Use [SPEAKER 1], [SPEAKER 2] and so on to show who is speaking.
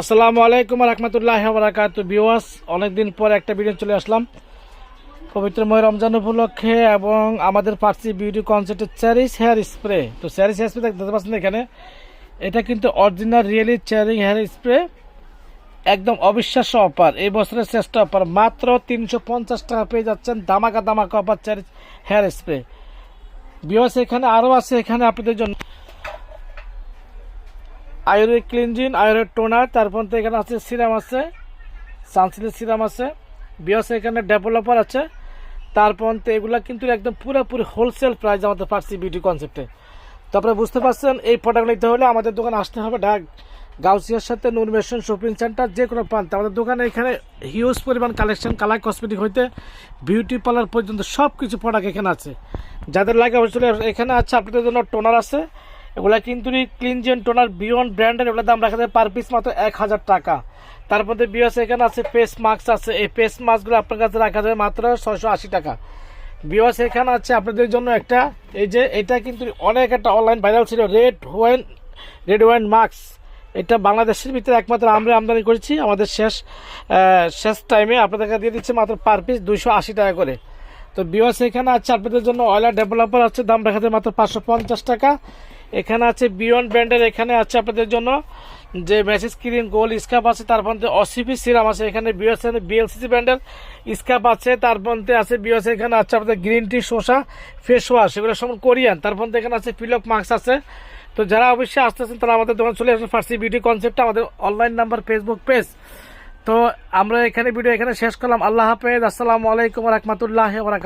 [SPEAKER 1] আসসালামু আলাইকুম রহমতুল্লাহ বারাকাত বিওয়াস অনেকদিন পর একটা ভিডিও চলে আসলাম। পবিত্রময় রমজান উপলক্ষে এবং আমাদের পার্সি বিউটি কনসেপ্টের চ্যারিস হেয়ার স্প্রে। তো চ্যারিস হেয়ার স্প্রে দেখতে পাচ্ছেন এখানে? এটা কিন্তু অরিজিনাল রিয়েলি চ্যারিং হেয়ার স্প্রে। একদম অবিশ্বাস্য অফার এই বছরের শ্রেষ্ঠ অফার মাত্র তিনশো পঞ্চাশ টাকা পেয়ে যাচ্ছেন দামাকা দামাকা অফার চ্যারিস হেয়ার স্প্রে। বিওয়াস এখানে আরও আছে। এখানে আপনাদের জন্য আয়ুর্বেদ ক্লিনজিন আয়ুর্বেদ টোনার, তারপর তো এখানে আছে সিরাম আছে সানসিলের সিরাম আছে, বিয়স এখানে ডেভেলপার আছে। তারপর তো এগুলা কিন্তু একদম পুরোপুরি হোলসেল প্রাইস আমাদের পার্সি বিউটি কনসেপ্টে তো বুঝতে পারছেন, এই প্রোডাক্ট নিতে হলে আমাদের দোকানে আসতে হবে ঢাক, গাউসিয়ার সাথে নূর মেশন শপিং সেন্টার যে কোনো প্রান্তে। আমাদের দোকানে এখানে হিউজ পরিমাণ কালেকশন কালার কসমেটিক হইতে বিউটি পার্লার পর্যন্ত সব কিছু প্রোডাক্ট এখানে আছে। যাদের লাগে অবশ্যই এখানে আছে, আপনাদের জন্য টোনার আছে। এগুলা কিন্তু ক্লিনজেন টোনার বিয়ন্ড ব্র্যান্ডের এগুলোর দাম রাখা যায় পার পিস মাত্র এক হাজার টাকা। তার মধ্যে বিয়স এখানে আছে ফেস মাস্ক আছে। এই ফেস মাস্কগুলো আপনার কাছে রাখা যায় মাত্র ছয়শো আশি টাকা। বিওয়াস এখানে আছে আপনাদের জন্য একটা, এই যে এটা কিন্তু অনেক একটা অনলাইন ভাইরাল ছিল red wine red wine mask এটা বাংলাদেশের ভিতরে একমাত্র আমরা আমদানি করেছি, আমাদের শেষ শেষ টাইমে আপনাদেরকে দিয়ে দিচ্ছে মাত্র পার পিস দুইশো আশি টাকা করে। তো বিওয়াস এখানে আছে আপনাদের জন্য অয়লার ডেভেলপার আছে, দাম রাখা যায় মাত্র পাঁচশো পঞ্চাশ টাকা। এখানে আছে বিয়ন্ড ব্র্যান্ডের এখানে আছে আপনাদের জন্য যে মেসেজ ক্রিম গোল স্কাপ আছে, তার মধ্যে অসিপি সিরাম আছে, এখানে বিএস বিএলসিসি ব্র্যান্ডের স্কাপ আছে, তার মধ্যে আছে বিএস এখানে আছে আপনাদের গ্রিন টি শসা ফেস ওয়াশ এগুলো সব কোরিয়ান তার মধ্যে এখানে আছে পিলক মাস্ক আছে। তো যারা অবশ্যই আসতেছেন তারা আমাদের দোকান চলে আসুন ফার্সি বিউটি কনসেপ্ট আমাদের অনলাইন নাম্বার ফেসবুক পেজ তো আমরা এখানে ভিডিও এখানে শেষ করলাম। আল্লাহ হাফেজ, আসসালামু আলাইকুম রহমতুল্লাহ